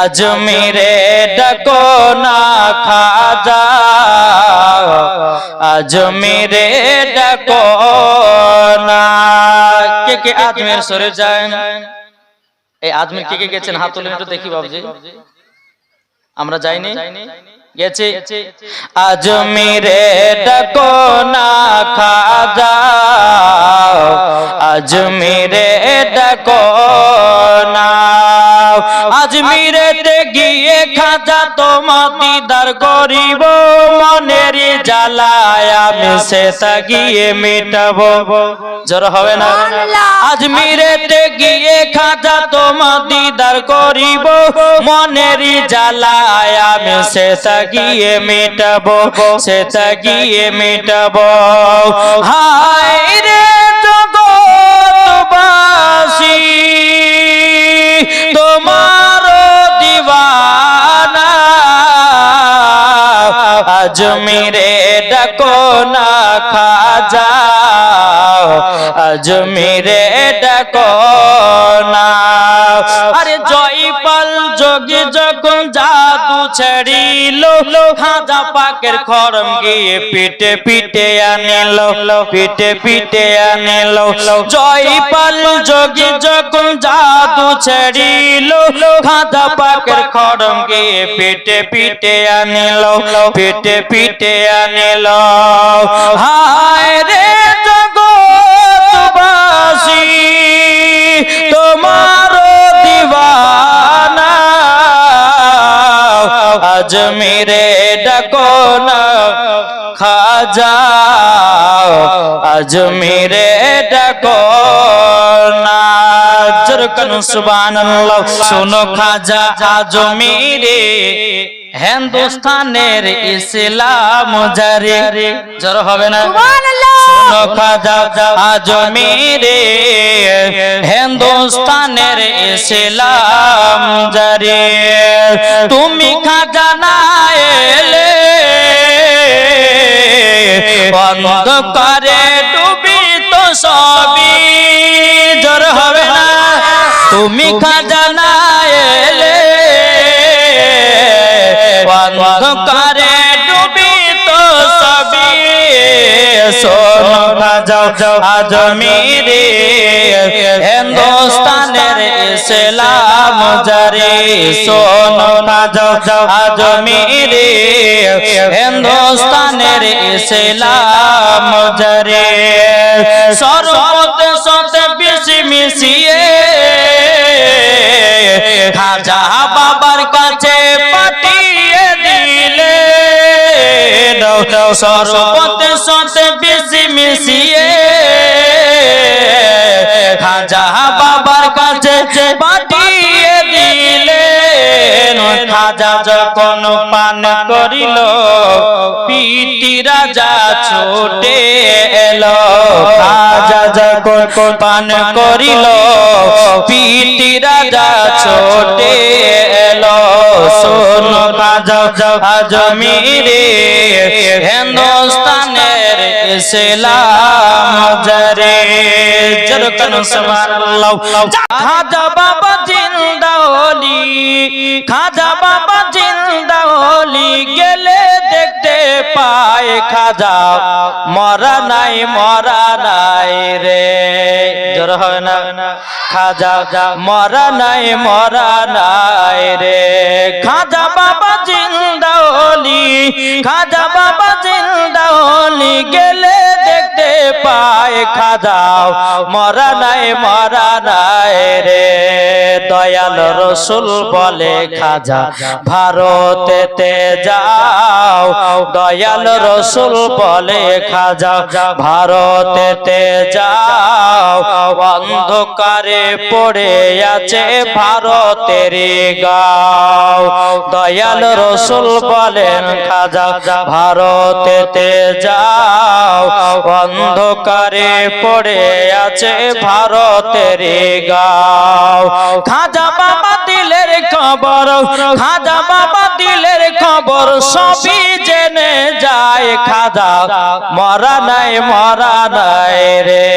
আজমিরে ডাকো না খাজা। আজমিরে ডাকো না। কে কে আজমির সরে যায় এই আজমির কে কে গেছেন? হাত তুলে একটু দেখি বাবজি। আমরা যাইনি? গেছে? আজমিরে ডাকো না খাজা। আজমিরে ডাকো গিয়ে খাজা তোমা দিদার করিব মনের জ্বালায় আমি সে গিয়ে মেটাবো। জোর হবে না? আজমিরেতে গিয়ে খাজা তোমা দিদার করিব মনের জ্বালায় আমি সে গিয়ে মেটাবো সে গিয়ে মেটাবো। হায় রে আজমিরে ডাকো না খাজা। আজমিরে ডাকো না। আরে জয়পাল যোগী যখন জাদু ছেড়িল খাজা পাকের খরম গিয়ে পিটে পিটে আনিল পিটে পিটে আনিল। জয়পাল যোগী যখন জাদু ছেড়িল খাজা পাকের খরম গিয়ে পিটে পিটে আনিল পিটে পিটে আনিল। হায় রে আজমিরে ডাকো না খাজা আজমিরে ডাকো জরকন সুবহানাল্লাহ। শুনো খাজা আজমিরে হিন্দুস্তানের ইসলাম জারি। জর হবে না? শোনো খাজা আজমিরে হিন্দুস্তানের ইসলাম জারি। তুমি খাজা না এলে বন্ধ করে ডুবি তো সবই। তুমি খাজা না অন্ধকারে ডুবি তো সবই সোনো যাও যাও আজমিরে হিন্দুস্তানের ইসলাম জারি, সোনো যাও যাও আজমিরে হিন্দুস্তানের ইসলাম সত কাছে পাঠিয়ে দিলে। সরবত সতে বেশি মিশিয়ে। খাজা বাবার কাছে পাঠিয়ে দিলে। খাজা যখন পান করিল, পিটি রাজা ছোটে এলো। খাজা যখন পান করিল, পিটি রাজা ছোটে শোনো খাজা আজমিরে হিন্দুস্তানের ইসলাম জরে। জরকন সুবহানাল্লাহ। খাজা বাবা জিন্দা হলি খাজা বাবা জিন্দা গেলে দেখতে পায় খাজা, মরা নাই মরা নাই রে। জোর হয় না? খাজা, মরা নাই মরা নাই রে। খাজা বাবা জিন্দা হলি খাজা বাবা জিন্দা হলি গেলে দেখতে পায় খাজা। মরা নাই মরা নাই রে, দয়াল রসুল বলে খাজা, ভারতেতে যাও। দয়াল রসুল বলে খাজা, ভারতেতে যাও। অন্ধকারে পড়ে আছে ভারতের গাও। দয়াল রসুল বলেন খাজা ভারতেতে যাও। অন্ধকারে পড়ে আছে ভারতের গাও। খাজা বাবা দিলের খবর, খাজা বাবা দিলের খবর সবই জেনে যায় খাজা। মরা নাই মরা নাই রে।